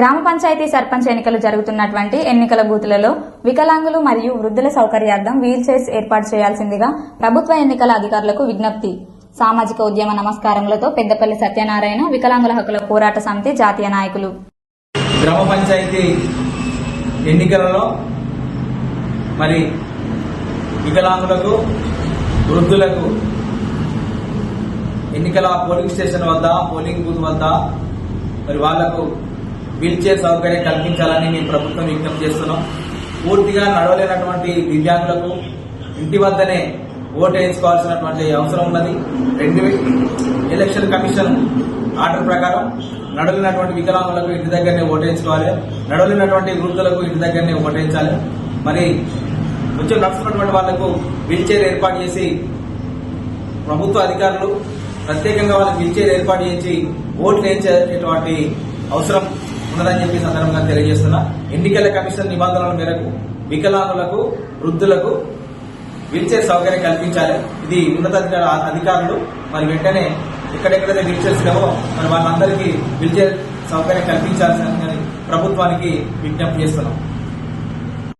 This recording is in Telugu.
గ్రామ పంచాయతీ సర్పంచ్ ఎన్నికలు జరుగుతున్నటువంటి ఎన్నికల బూతులలో వికలాంగులు మరియు వృద్ధుల సౌకర్యార్థం వీల్ చైర్స్ ఏర్పాటు చేయాల్సిందిగా ప్రభుత్వ ఎన్నికల అధికారులకు విజ్ఞప్తి. సామాజిక ఉద్యమ నమస్కారములతో పెద్దపల్లి సత్యనారాయణ వికలాంగుల హక్కుల పోరాట సమితి జాతీయ నాయకులు. గ్రామ పంచాయతీ ఎన్నికలలో మరి వికలాంగులకు వృద్ధులకు ఎన్నికల పోలింగ్ స్టేషన్ వద్ద పోలింగ్ బూత్ వద్ద మరి వాళ్ళకు వీల్ చైర్ సౌకర్యం కల్పించాలని మేము ప్రభుత్వం విజ్ఞప్తి చేస్తున్నాం. పూర్తిగా నడవలేనటువంటి దివ్యాంగులకు ఇంటి వద్దనే ఓటు వేయించుకోవాల్సినటువంటి అవసరం ఉన్నది. రెండు ఎలక్షన్ కమిషన్ ఆర్డర్ ప్రకారం నడవలేనటువంటి వికలాంగులకు ఇంటి దగ్గరనే ఓటేయించుకోవాలి నడవలేనటువంటి వృద్ధులకు ఇంటి దగ్గరనే ఓటేయించాలి మరి కొంచెం నడుస్తున్నటువంటి వాళ్ళకు వీల్ చైర్ ఏర్పాటు చేసి ప్రభుత్వ అధికారులు ప్రత్యేకంగా వాళ్ళకి వీల్ చైర్ ఏర్పాటు చేసి ఓట్లు వేయించేటువంటి అవసరం ఉన్నదని చెప్పి సందర్భంగా తెలియజేస్తున్నా. ఎన్నికల కమిషన్ నిబంధనల మేరకు వికలాంగులకు వృద్ధులకు వీల్చైర్ సౌకర్యం కల్పించాలి. ఇది ఉన్నతాధికార అధికారులు మరి వెంటనే ఎక్కడెక్కడైతే వీల్చైర్స్ లేవో మరి వాళ్ళందరికీ వీల్చైర్ సౌకర్యం కల్పించాల్సిన ప్రభుత్వానికి విజ్ఞప్తి చేస్తున్నాం.